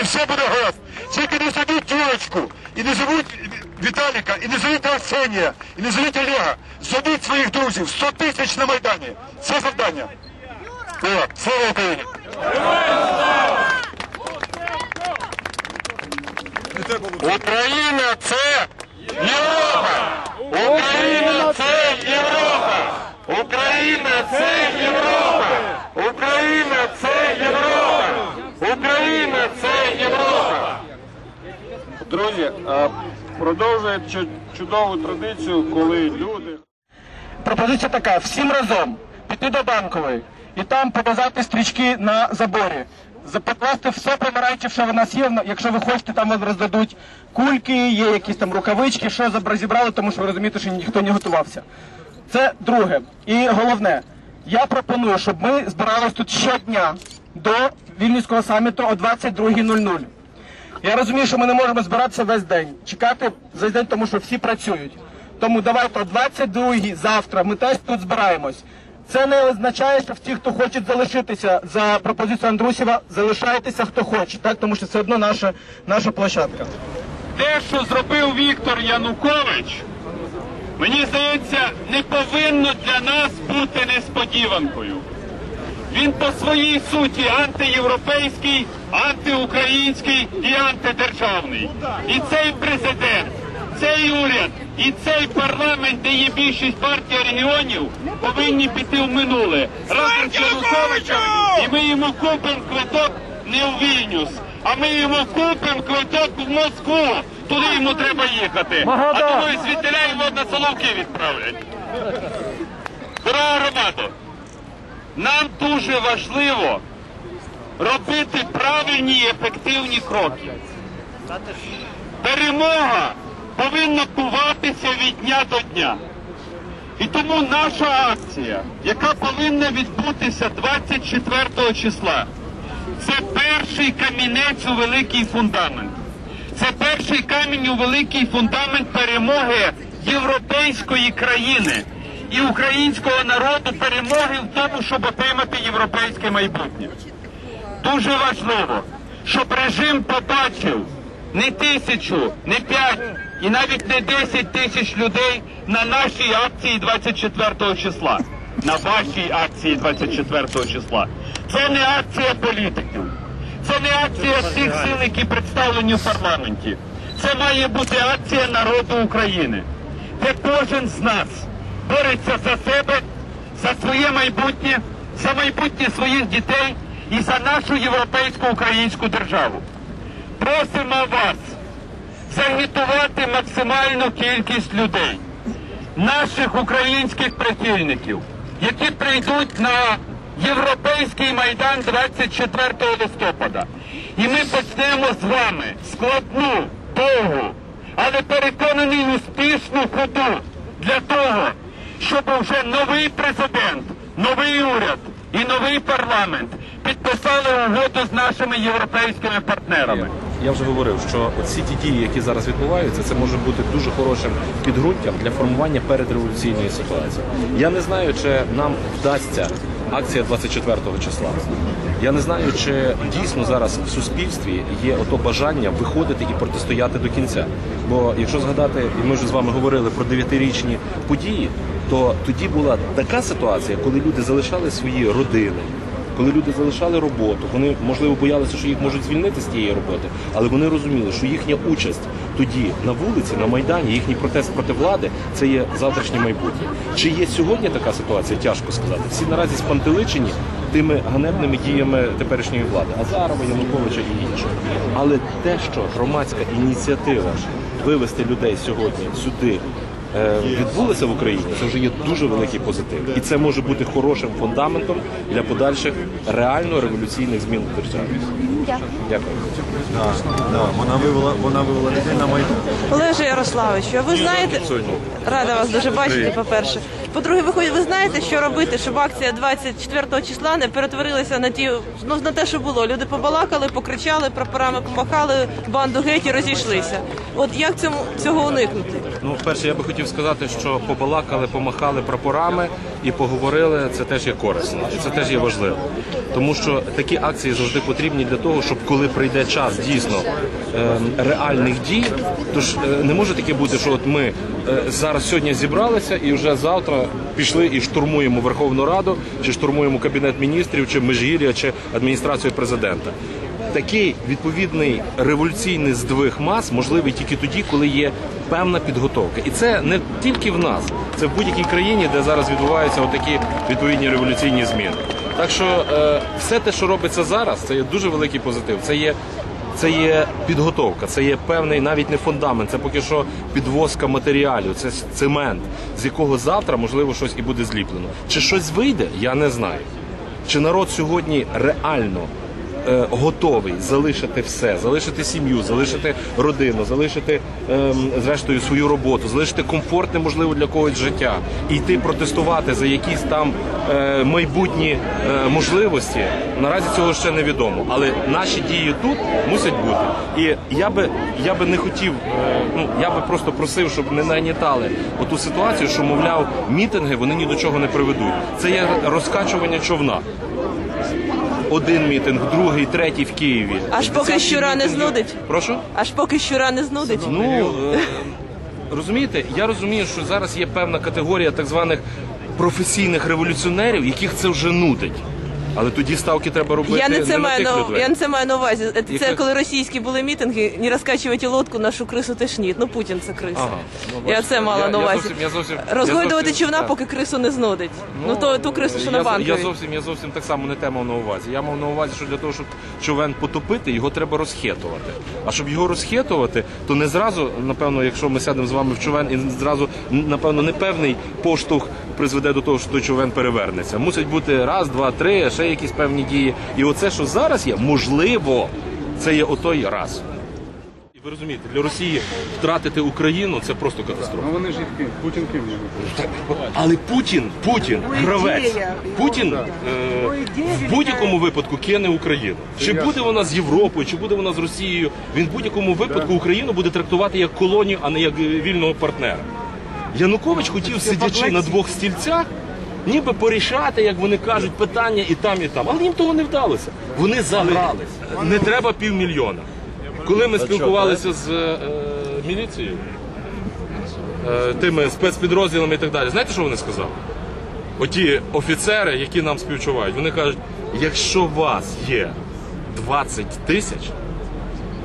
і все буде гаразд. Тільки не зовіть Юрочку, і не зовуть Віталіка, і не зовіть Арсенія, і не зовіть Олега. Зовіть своїх друзів. 100 тисяч на Майдані. Це завдання. Слава Україні! Україна це Європа! Україна це Європа! Україна це Європа! Україна це Європа! Україна це! Друзі, продовжує чудову традицію, коли люди. Пропозиція така: всім разом піти до банкової і там показати стрічки на заборі. За- Покласти все помаранче, що в нас є. Якщо ви хочете, там вам роздадуть кульки, є якісь там рукавички, що зібрали, тому що ви розумієте, що ніхто не готувався. Це друге. І головне, я пропоную, щоб ми збирались тут щодня до Вільнюського саміту о 22.00. Я розумію, що ми не можемо збиратися весь день, чекати весь день, тому що всі працюють. Тому давайте о 22-й завтра ми теж тут збираємось. Це не означає, що всі, хто хоче залишитися за пропозицією Андрусєва, залишайтеся хто хоче, так тому що це одно наша, наша площадка. те, що зробив Віктор Янукович, мені здається, не повинно для нас бути несподіванкою. Він по своїй суті антиєвропейський, антиукраїнський і антидержавний. І цей президент, цей уряд і цей парламент, де є більшість партій регіонів, повинні піти в минуле разом з Януковичем, і ми йому купимо квиток не в Вільнюс, а ми йому купимо квиток в Москву. Туди йому треба їхати. А тому і звідтиля його на Соловки відправлять. Дорога громадо, нам дуже важливо робити правильні і ефективні кроки. Перемога повинна куватися від дня до дня. І тому наша акція, яка повинна відбутися 24 числа, це перший камінець у великий фундамент. Це перший камінь у великий фундамент перемоги європейської країни і українського народу перемоги в тому, щоб отримати європейське майбутнє. Дуже важливо, щоб режим побачив не тисячу, не п'ять і навіть не 10 тисяч людей на нашій акції 24 числа. На вашій акції 24 числа. Це не акція політиків. Це не акція всіх сил, які представлені в парламенті. Це має бути акція народу України, де кожен з нас бореться за себе, за своє майбутнє, за майбутнє своїх дітей і за нашу європейську українську державу. Просимо вас загітувати максимальну кількість людей, наших українських прихильників, які прийдуть на Європейський майдан 24 листопада. І ми почнемо з вами складну, довгу, але переконаний успішну ходу для того, щоб вже новий президент, новий уряд і новий парламент підписали угоду з нашими європейськими партнерами. Я вже говорив, що ці ті дії, які зараз відбуваються, це може бути дуже хорошим підґрунтям для формування передреволюційної ситуації. Я не знаю, чи нам вдасться акція 24 числа. Я не знаю, чи дійсно зараз в суспільстві є ото бажання виходити і протистояти до кінця. Бо якщо згадати, і ми вже з вами говорили про дев'ятирічні події, то тоді була така ситуація, коли люди залишали свої родини коли люди залишали роботу, вони можливо боялися, що їх можуть звільнити з тієї роботи, але вони розуміли, що їхня участь тоді на вулиці, на майдані, їхній протест проти влади це є завтрашнє майбутнє. Чи є сьогодні така ситуація? Тяжко сказати. Всі наразі спантеличені тими ганебними діями теперішньої влади, Азарова, Януковича і інших. Але те, що громадська ініціатива вивести людей сьогодні сюди відбулися в Україні, це вже є дуже великий позитив, і це може бути хорошим фундаментом для подальших реально революційних змін в державі. Дякую. Да, да, вона вивела, вона вивела людей на майдан. Олеже Ярославовичу, а ви знаєте, рада вас дуже бачити, по-перше. По-друге, ви хоч- ви знаєте, що робити, щоб акція 24 числа не перетворилася на ті ну на те, що було. Люди побалакали, покричали, прапорами помахали, банду геть і розійшлися. От як цьому цього уникнути? Ну, перше, я би хотів сказати, що побалакали, помахали прапорами і поговорили. Це теж є корисно, і це теж є важливо. Тому що такі акції завжди потрібні для того, щоб коли прийде час дійсно ем, реальних дій, то ж е, не може таке бути, що от ми е, зараз сьогодні зібралися і вже завтра пішли і штурмуємо Верховну Раду, чи штурмуємо кабінет міністрів, чи Межгір'я, чи адміністрацію президента. Такий відповідний революційний здвиг мас можливий тільки тоді, коли є певна підготовка. І це не тільки в нас, це в будь-якій країні, де зараз відбуваються отакі відповідні революційні зміни. Так що е, все те, що робиться зараз, це є дуже великий позитив. Це є. Це є підготовка, це є певний навіть не фундамент, це поки що підвозка матеріалів, це цемент, з якого завтра можливо щось і буде зліплено. Чи щось вийде, я не знаю. Чи народ сьогодні реально готовий залишити все, залишити сім'ю, залишити родину, залишити ем, зрештою свою роботу, залишити комфортне, можливо, для когось життя і йти протестувати за якісь там е, майбутні е, можливості. Наразі цього ще невідомо. Але наші дії тут мусять бути. І я би я би не хотів, е, ну я би просто просив, щоб не нагнітали оту ситуацію, що мовляв, мітинги вони ні до чого не приведуть. Це є розкачування човна один мітинг, другий, третій в Києві. Аж поки щура не знудить? Прошу? Аж поки щура не знудить. Ну е, розумієте, я розумію, що зараз є певна категорія так званих професійних революціонерів, яких це вже нудить. Але тоді ставки треба робити Я не це на маю тих на людей. я не це маю на увазі. Це Яка- коли російські були мітинги, не розкачувати лодку, нашу крису тошніть. Ну Путін це криса. Ага. Ну, я це мала я- на я увазі. зовсім- я зовсім- я Розгойдувати зовсім- човна, так. поки крису не знудить. Ну, то ту крису, що на я, банковій. я зовсім я зовсім так само не те мав на увазі. Я мав на увазі, що для того, щоб човен потопити, його треба розхитувати. А щоб його розхитувати, то не зразу, напевно, якщо ми сядемо з вами в човен, і зразу напевно не певний поштовх призведе до того, що той човен перевернеться. Мусить бути раз, два, три, ще якісь певні дії. І оце, що зараз є, можливо, це є отой раз. І ви розумієте, для Росії втратити Україну це просто катастрофа. Ну вони ж і ким? Путін ким є? Але Путін, Путін, гравець, Путін е, в будь-якому випадку кине Україну. Чи буде вона з Європою, чи буде вона з Росією? Він в будь-якому випадку Україну буде трактувати як колонію, а не як вільного партнера. Янукович хотів, сидячи на двох стільцях, ніби порішати, як вони кажуть, питання і там, і там. Але їм того не вдалося. Вони загрались. Не треба півмільйона. Коли ми спілкувалися з е, міліцією, е, тими спецпідрозділами і так далі. Знаєте, що вони сказали? Оті офіцери, які нам співчувають, вони кажуть, якщо у вас є 20 тисяч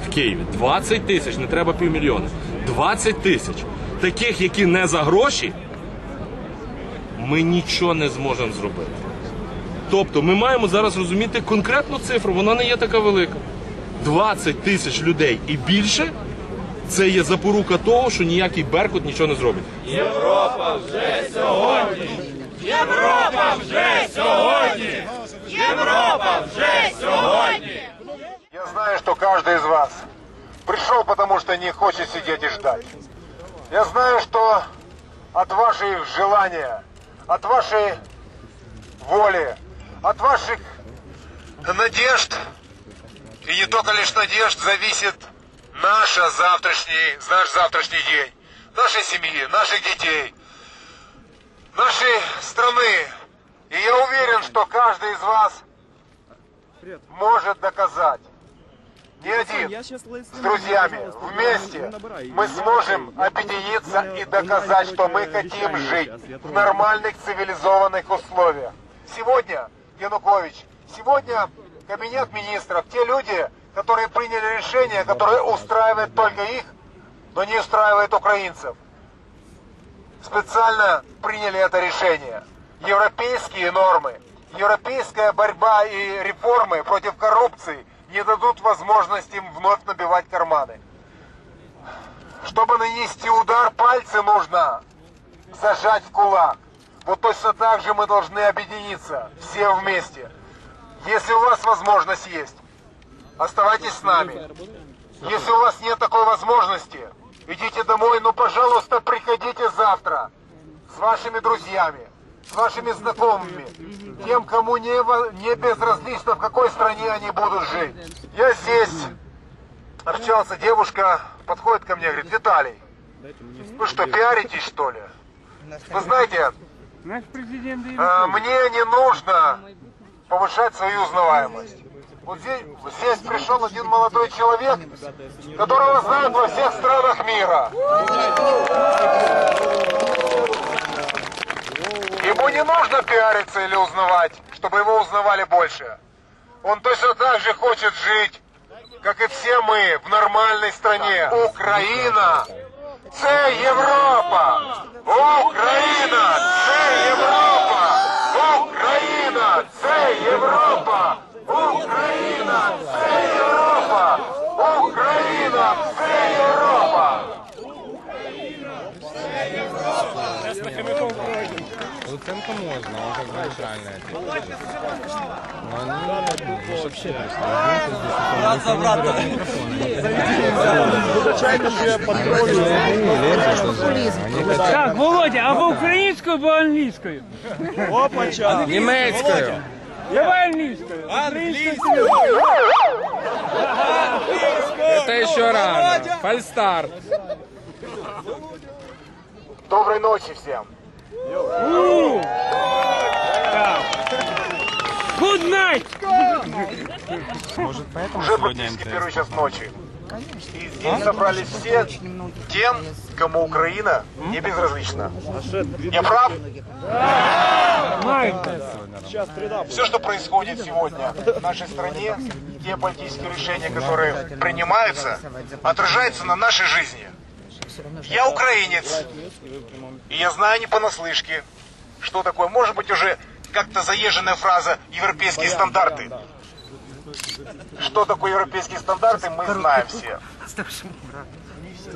в Києві, 20 тисяч, не треба півмільйона, 20 тисяч, таких, які не за гроші, ми нічого не зможемо зробити. Тобто ми маємо зараз розуміти конкретну цифру, вона не є така велика. 20 тисяч людей і більше це є запорука того, що ніякий Беркут нічого не зробить. Європа вже сьогодні! Європа вже сьогодні! Європа вже сьогодні! Я знаю, что каждый из вас пришел, потому что не хочет сидеть и ждать. Я знаю, что от вашей желания, от вашей воли, от ваших надежд, и не только лишь надежд, зависит наша завтрашний, наш завтрашний день, нашей семьи, наших детей, нашей страны. И я уверен, что каждый из вас может доказать. Не один, с друзьями, вместе мы сможем объединиться и доказать, что мы хотим жить в нормальных цивилизованных условиях. Сегодня Янукович, сегодня Кабинет министров, те люди, которые приняли решение, которое устраивает только их, но не устраивает украинцев, специально приняли это решение. Европейские нормы, европейская борьба и реформы против коррупции не дадут возможности им вновь набивать карманы. Чтобы нанести удар, пальцы нужно зажать в кулак. Вот точно так же мы должны объединиться, все вместе. Если у вас возможность есть, оставайтесь с нами. Если у вас нет такой возможности, идите домой, но, пожалуйста, приходите завтра. с вашими друзьями, с вашими знакомыми, тем, кому не, не безразлично, в какой стране они будут жить. Я здесь общался, девушка подходит ко мне, говорит, Виталий, вы что, пиаритесь, что ли? Вы знаете, э, мне не нужно повышать свою узнаваемость. Вот здесь, здесь пришел один молодой человек, которого знают во всех странах мира. Ему не нужно пиариться или узнавать, чтобы его узнавали больше. Он точно так же хочет жить, как и все мы, в нормальной стране. Украина – це Європа! Україна – це Європа! Україна – це Європа! Луценко можно, он как бы нейтральный ответ. Но они ну, вообще Так, Володя, або українською, або англійською. Німецькою. Давай англійською. Англійською. Это еще рано. Фальстарт. Доброй ночи всем! Good night. Уже практически первый час ночи. И здесь собрались все тем, кому Украина не безразлична. Я прав? Все, что происходит сегодня в нашей стране, те политические решения, которые принимаются, отражаются на нашей жизни. Я украинец, и я знаю не понаслышке, что такое, может быть, уже как-то заезженная фраза «европейские стандарты». Что такое европейские стандарты, мы знаем все.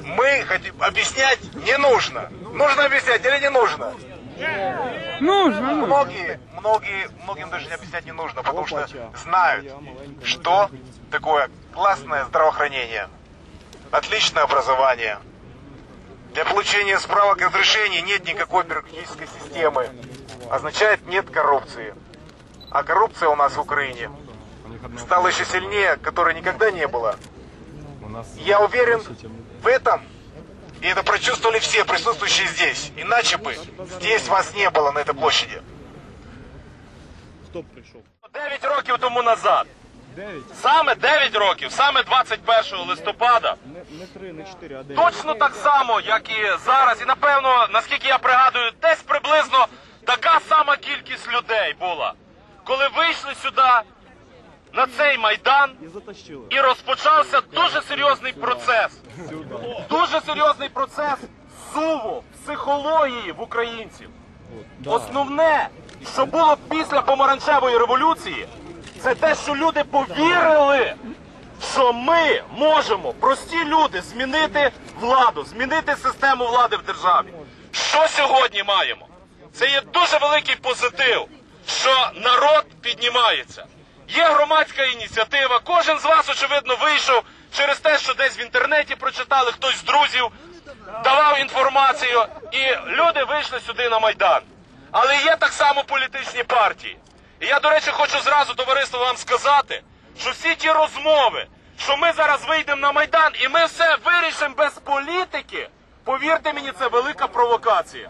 Мы хотим объяснять не нужно. Нужно объяснять или не нужно? Нужно. Многие, многие, многим даже не объяснять не нужно, потому что знают, что такое классное здравоохранение, отличное образование. Для получения справок и разрешений нет никакой бюрократической системы. Означает нет коррупции. А коррупция у нас в Украине стала еще сильнее, которой никогда не было. Я уверен в этом, и это прочувствовали все присутствующие здесь. Иначе бы здесь вас не было на этой площади. Дев'ять років тому назад. Саме 9 років, саме 21 листопада. Точно так само, як і зараз. І напевно, наскільки я пригадую, десь приблизно така сама кількість людей була, коли вийшли сюди на цей майдан і розпочався дуже серйозний процес. Дуже серйозний процес зсуву психології в українців. Основне, що було після помаранчевої революції, це те, що люди повірили, що ми можемо, прості люди, змінити владу, змінити систему влади в державі. Що сьогодні маємо? Це є дуже великий позитив, що народ піднімається. Є громадська ініціатива. Кожен з вас, очевидно, вийшов через те, що десь в інтернеті прочитали, хтось з друзів давав інформацію, і люди вийшли сюди на майдан. Але є так само політичні партії. І я, до речі, хочу зразу товариство вам сказати, що всі ті розмови, що ми зараз вийдемо на майдан і ми все вирішимо без політики, повірте мені, це велика провокація.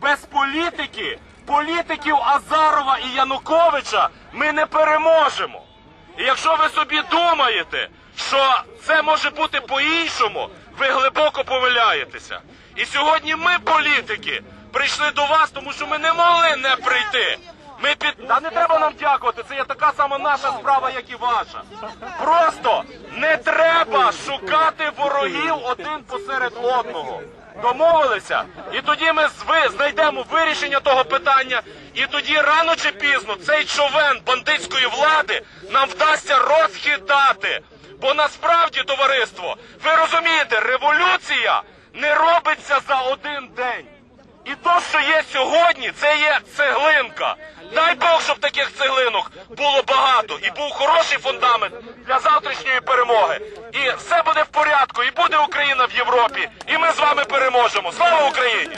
Без політики, політиків Азарова і Януковича ми не переможемо. І якщо ви собі думаєте, що це може бути по-іншому, ви глибоко помиляєтеся. І сьогодні ми, політики, прийшли до вас, тому що ми не могли не прийти. Ми під та не треба нам дякувати. Це є така сама наша справа, як і ваша. Просто не треба шукати ворогів один посеред одного. Домовилися, і тоді ми знайдемо вирішення того питання, і тоді рано чи пізно цей човен бандитської влади нам вдасться розхитати. Бо насправді, товариство, ви розумієте, революція не робиться за один день. І то, що є сьогодні, це є цеглинка. Дай Бог, щоб таких цеглинок було багато і був хороший фундамент для завтрашньої перемоги. І все буде в порядку, і буде Україна в Європі, і ми з вами переможемо. Слава Україні!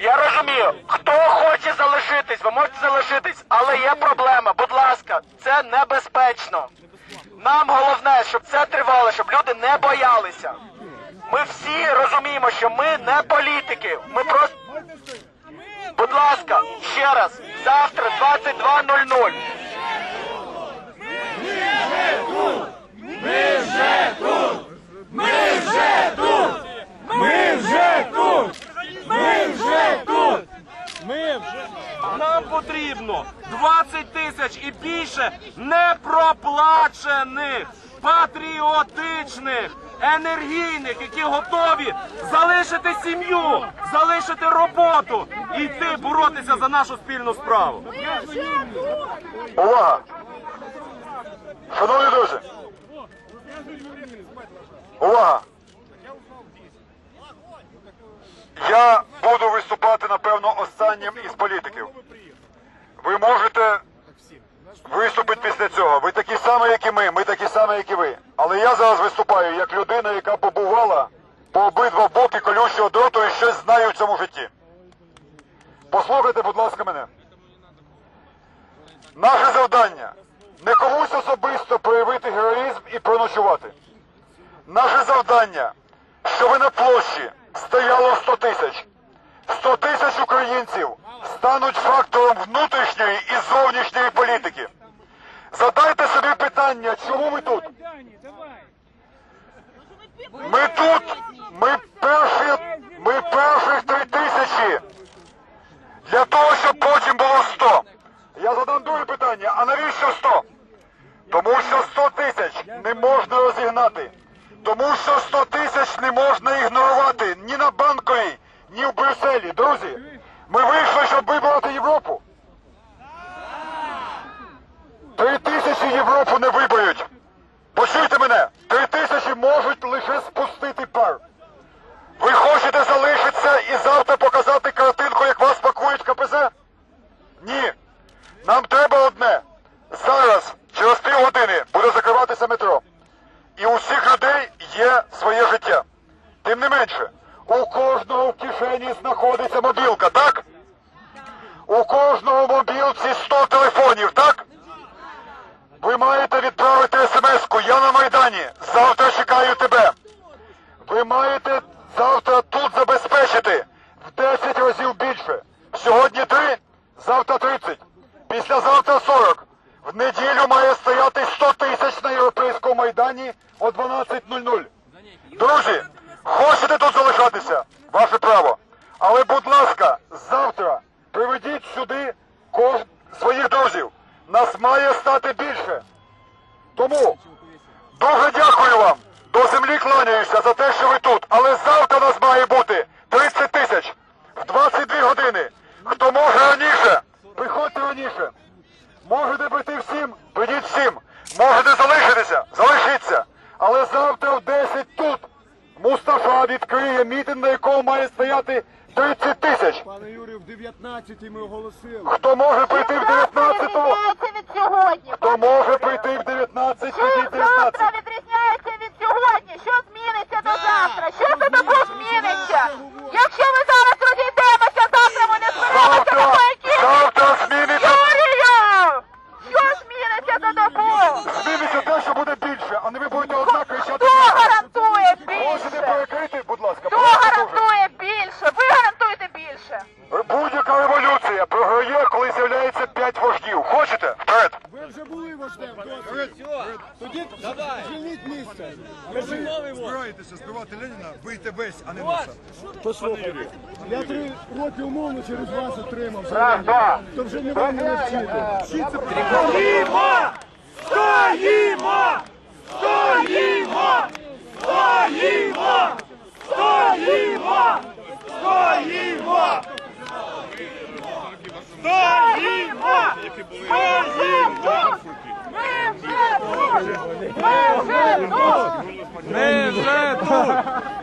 Я розумію, хто хоче залишитись, ви можете залишитись, але є проблема. Будь ласка, це небезпечно. Нам головне, щоб це тривало, щоб люди не боялися. Ми всі розуміємо, що ми не політики. Ми просто. Будь ласка, ще раз, завтра 22.00. Нам потрібно 20 тисяч і більше непроплачених, патріотичних, енергійних, які готові залишити сім'ю, залишити роботу і йти боротися за нашу спільну справу. Увага! Шановні друзі! Увага! Я буду виступати, напевно, останнім із політиків. Ви можете виступити після цього. Ви такі самі, як і ми, ми такі самі, як і ви. Але я зараз виступаю як людина, яка побувала по обидва боки колючого дроту і щось знає в цьому житті. Послухайте, будь ласка, мене. Наше завдання не комусь особисто проявити героїзм і проночувати. Наше завдання, щоб на площі стояло 100 тисяч. 100 тисяч українців стануть фактором внутрішньої і зовнішньої політики. Задайте собі питання, чому ми тут? Ми тут, ми перші, ми перших три тисячі для того, щоб потім було 100. Я задам друге питання, а навіщо 100? Тому що 100 тисяч не можна розігнати. Тому що 100 тисяч не можна ігнорувати ні на банковій, ні в Брюсселі. Друзі, ми вийшли, щоб вибрати Європу. Три тисячі Європу не виберуть. Почуйте мене, три тисячі можуть лише спустити пар. Ви хочете залишитися і завтра показати картинку, як вас пакують в КПЗ? Ні. Нам треба одне. Зараз, через три години, буде закриватися метро. І у всіх людей є своє життя. Тим не менше, у кожного в кишені знаходиться мобілка, так? У кожного в мобілці 100 телефонів, так? Ви маєте відправити смс-ку Я на Майдані. Завтра чекаю тебе. Ви маєте завтра тут забезпечити в 10 разів більше. Сьогодні 3, завтра 30, післязавтра 40. В неділю має стояти 100 тисяч на Європейському Майдані о 12.00. Друзі, хочете тут залишатися? Ваше право. Але, будь ласка, завтра приведіть сюди кож... своїх друзів. Нас має стати більше. Тому Дуже дякую вам. До землі кланяюся за те, що ви тут. Але завтра нас має бути 30 тисяч в 22 години. Хто може раніше, приходьте раніше. Можете прийти всім, прийдіть всім. Можете залишитися, залишіться. Але завтра в 10 тут Мустафа відкриє мітинг, на якому має стояти 30 тисяч. Пане Юрію, в 19 ми оголосили. Хто може прийти в 19-му? від сьогодні. Хто може прийти в 19, Що прийдіть в 19. Тоді звільніть місце. Збираєтеся збивати Леніна, вийти весь, а не носа. Послухайте, я три роки умовно через вас отримав. Раз, два. То вже не вам не вчити. Вчіться Стоїмо! Стоїмо! Стоїмо! Стоїмо! Стоїмо! Стоїмо! Стоїмо! Стоїмо! Ми вже тут! Ми вже тут!